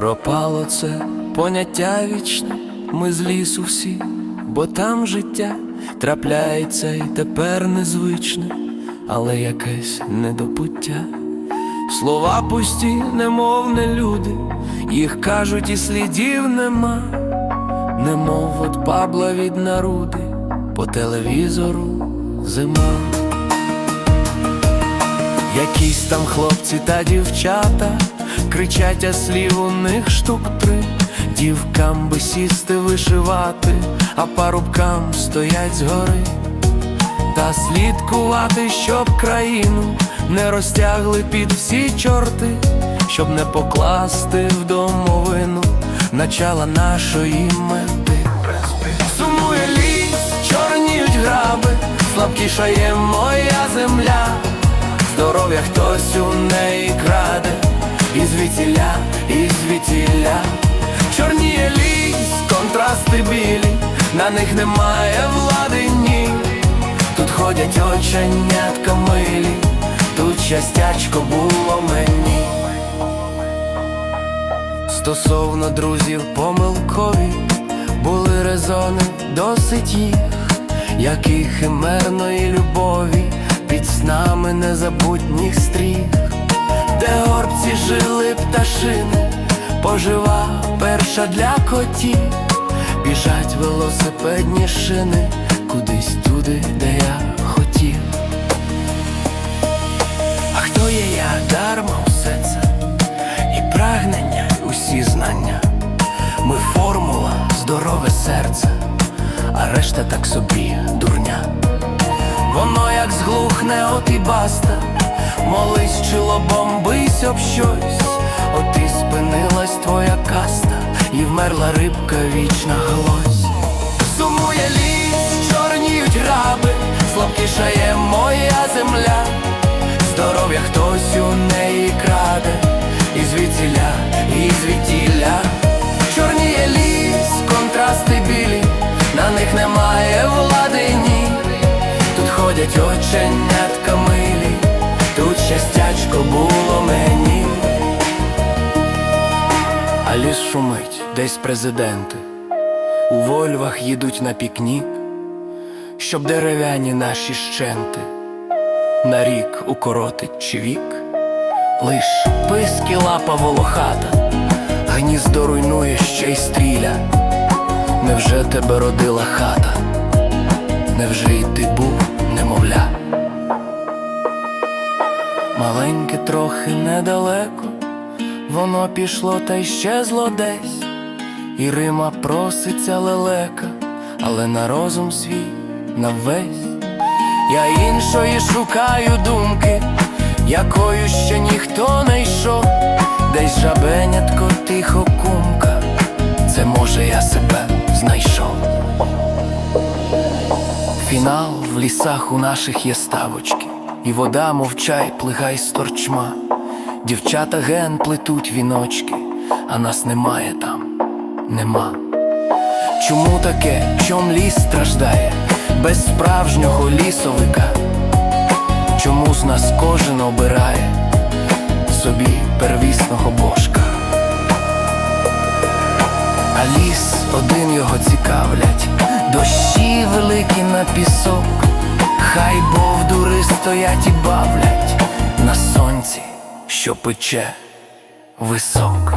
Пропало це поняття вічне, ми з лісу всі, бо там життя трапляється і тепер незвичне, але якесь недопуття. Слова пусті, немов не люди, їх кажуть, і слідів нема, немов от Пабла від народи, по телевізору зима. Якісь там хлопці та дівчата кричать, а слів у них штук три. Дівкам би сісти вишивати, а парубкам стоять згори. Та слідкувати, щоб країну не розтягли під всі чорти, щоб не покласти в домовину начала нашої мети. Сумує ліс, чорніють граби, слабкішає моя земля, здоров'я хтось у неї краде, і звідтіля, і звідтіля, чорніє ліс, контрасти білі, на них немає влади ні. Тут ходять оченятка милі, тут щастячко було мені. Стосовно друзів помилкові, були резони досить їх, як і химерної любові, під снами незабутніх стріх, де горбці жили пташини, пожива перша для котів, біжать велосипедні шини, кудись туди, де я хотів. А хто є я дарма усе це? І прагнення, і усі знання. Ми формула, здорове серце, а решта так собі дурня. Воно як зглухне, от і баста. Молись чи лобом об щось, от і спинилась твоя каста, і вмерла рибка вічна глось. Сумує ліс, чорніють граби, слабкішає моя земля. Здоров'я хтось у неї краде, і звідсіля, і звідтіля. Чорніє ліс, контрасти білі, на них немає влади ні. Тут ходять тут щастячко було мені. А ліс шумить, десь президенти. У вольвах їдуть на пікнік, щоб дерев'яні наші щенти на рік укоротить чи вік, лиш писки лапа волохата, гніздо руйнує ще й стріля. Невже тебе родила хата? Невже й ти був трохи недалеко, воно пішло та й щезло десь, і Рима проситься лелека, але на розум свій на весь. Я іншої шукаю думки, якою ще ніхто не йшов, десь жабенятко тихо кумка, це може я себе знайшов. Фінал в лісах у наших є ставочки, і вода мовчай, плигай з торчма. Дівчата ген плетуть віночки, а нас немає там, нема. Чому таке, чом ліс страждає без справжнього лісовика? Чому з нас кожен обирає собі первісного божка? А ліс один його цікавлять, дощі великі на пісок, хай бовдури стоять і бавлять на сонці, що пече висок.